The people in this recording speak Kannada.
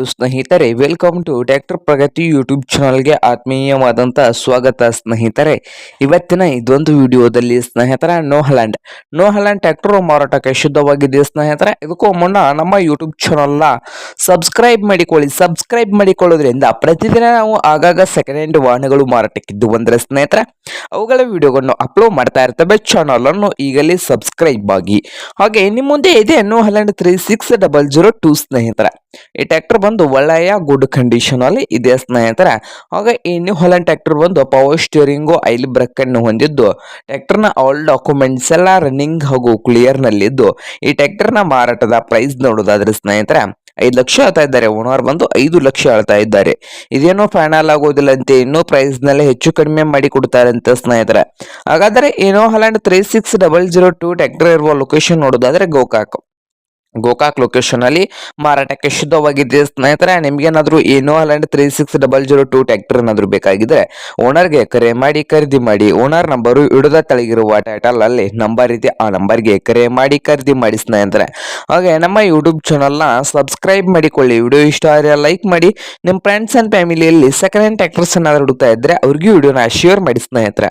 ಹಲೋ ಸ್ನೇಹಿತರೆ welcome to tractor Pragati YouTube ಚಾನಲ್ಗೆ ಆತ್ಮೀಯವಾದಂಥ ಸ್ವಾಗತ ಸ್ನೇಹಿತರೆ. ಇವತ್ತಿನ ಇದೊಂದು ವಿಡಿಯೋದಲ್ಲಿ ಸ್ನೇಹಿತರ ನೋಹಲ್ಯಾಂಡ್ ನೋಹಲ್ಯಾಂಡ್ ಟ್ರ್ಯಾಕ್ಟರ್ ಮಾರಾಟಕ್ಕೆ ಶುದ್ಧವಾಗಿದೆ ಸ್ನೇಹಿತರೆ. ಇದಕ್ಕೂ ಮುನ್ನ ನಮ್ಮ ಯೂಟ್ಯೂಬ್ ಚಾನಲ್ನ ಸಬ್ಸ್ಕ್ರೈಬ್ ಮಾಡಿಕೊಳ್ಳಿ. ಸಬ್ಸ್ಕ್ರೈಬ್ ಮಾಡಿಕೊಳ್ಳೋದ್ರಿಂದ ಪ್ರತಿದಿನ ನಾವು ಆಗಾಗ ಸೆಕೆಂಡ್ ಹ್ಯಾಂಡ್ ವಾಹನಗಳು ಮಾರಾಟಕ್ಕಿದ್ದು ಅಂದರೆ ಸ್ನೇಹಿತರೆ, ಅವುಗಳ ವಿಡಿಯೋಗಳನ್ನು ಅಪ್ಲೋಡ್ ಮಾಡ್ತಾ ಇರ್ತವೆ. ಚಾನಲನ್ನು ಈಗಲೇ ಸಬ್ಸ್ಕ್ರೈಬ್ ಆಗಿ. ಹಾಗೆ ನಿಮ್ಮ ಮುಂದೆ ಇದೆ New Holland three six double zero two ಸ್ನೇಹಿತರೆ. ಈ ಟ್ರ್ಯಾಕ್ಟರ್ ಬಂದು ಒಳ್ಳೆಯ ಗುಡ್ ಕಂಡೀಷನ್ ಅಲ್ಲಿ ಇದೆ ಸ್ನೇಹಿತರೆ. ಹಾಗೆ ಈ ನ್ಯೂ ಹಾಲೆಂಡ್ ಟ್ರ್ಯಾಕ್ಟರ್ ಬಂದು ಪವರ್ ಸ್ಟೀರಿಂಗು ಐಲ್ ಬ್ರೇಕ್ ಅನ್ನು ಹೊಂದಿದ್ದು. ನ ಆಲ್ ಡಾಕ್ಯುಮೆಂಟ್ಸ್ ಎಲ್ಲ ರನ್ನಿಂಗ್ ಹಾಗೂ ಕ್ಲಿಯರ್ ನಲ್ಲಿದ್ದು. ಈ ಟ್ರ್ಯಾಕ್ಟರ್ನ ಮಾರಾಟದ ಪ್ರೈಸ್ ನೋಡೋದಾದ್ರೆ ಸ್ನೇಹಿತರೆ, ಐದು ಲಕ್ಷ ಹೇಳ್ತಾ ಇದ್ದಾರೆ. ಓನರ್ ಬಂದು ಐದು ಲಕ್ಷ ಹೇಳ್ತಾ ಇದ್ದಾರೆ. ಇದೇನೋ ಫೈನಲ್ ಆಗೋದಿಲ್ಲ ಅಂತ. ಇನ್ನೂ ಪ್ರೈಸ್ನಲ್ಲಿ ಹೆಚ್ಚು ಕಡಿಮೆ ಮಾಡಿ ಕೊಡ್ತಾರೆ ಅಂತ ಸ್ನೇಹಿತರೆ. ಹಾಗಾದ್ರೆ New Holland three six double zero two tractor ಇರುವ ಲೊಕೇಶನ್ ನೋಡೋದಾದ್ರೆ ಗೋಕಾಕ್ ಗೋಕಾಕ್ ಲೊಕೇಶನ್ ಅಲ್ಲಿ ಮಾರಾಟಕ್ಕೆ ಶುದ್ಧವಾಗಿದೆ ಸ್ನೇಹಿತರೆ ನಿಮ್ಗೇನಾದ್ರೂ ಏನೋ Holland three six double zero two tractor ಏನಾದ್ರು ಬೇಕಾಗಿದ್ರೆ ಓನರ್ಗೆ ಕರೆ ಮಾಡಿ, ಖರೀದಿ ಮಾಡಿ ಓನರ್ ನಂಬರು ಇಡದ ತಳಗಿರುವ ಟೈಟಲ್ ಅಲ್ಲಿ ನಂಬರ್ ಇದೆ, ಆ ನಂಬರ್ಗೆ ಕರೆ ಮಾಡಿ, ಖರೀದಿ ಮಾಡಿ ಸ್ನೇಹಿತರೆ. ಹಾಗೆ ನಮ್ಮ ಯೂಟ್ಯೂಬ್ ಚಾನಲ್ನ ಸಬ್ಸ್ಕ್ರೈಬ್ ಮಾಡಿಕೊಳ್ಳಿ. ವಿಡಿಯೋ ಇಷ್ಟ ಆದರೆ ಲೈಕ್ ಮಾಡಿ. ನಿಮ್ಮ ಫ್ರೆಂಡ್ಸ್ ಅಂಡ್ ಫ್ಯಾಮಿಲಿಯಲ್ಲಿ ಸೆಕೆಂಡ್ ಹ್ಯಾಂಡ್ ಟ್ಯಾಕ್ಟರ್ಸ್ ಏನಾದ್ರು ಹುಡುಕ್ತಾ ಇದ್ದರೆ ಅವ್ರಿಗೂ ವಿಡಿಯೋನ ಶೇರ್ ಮಾಡಿ ಸ್ನೇಹಿತರೆ.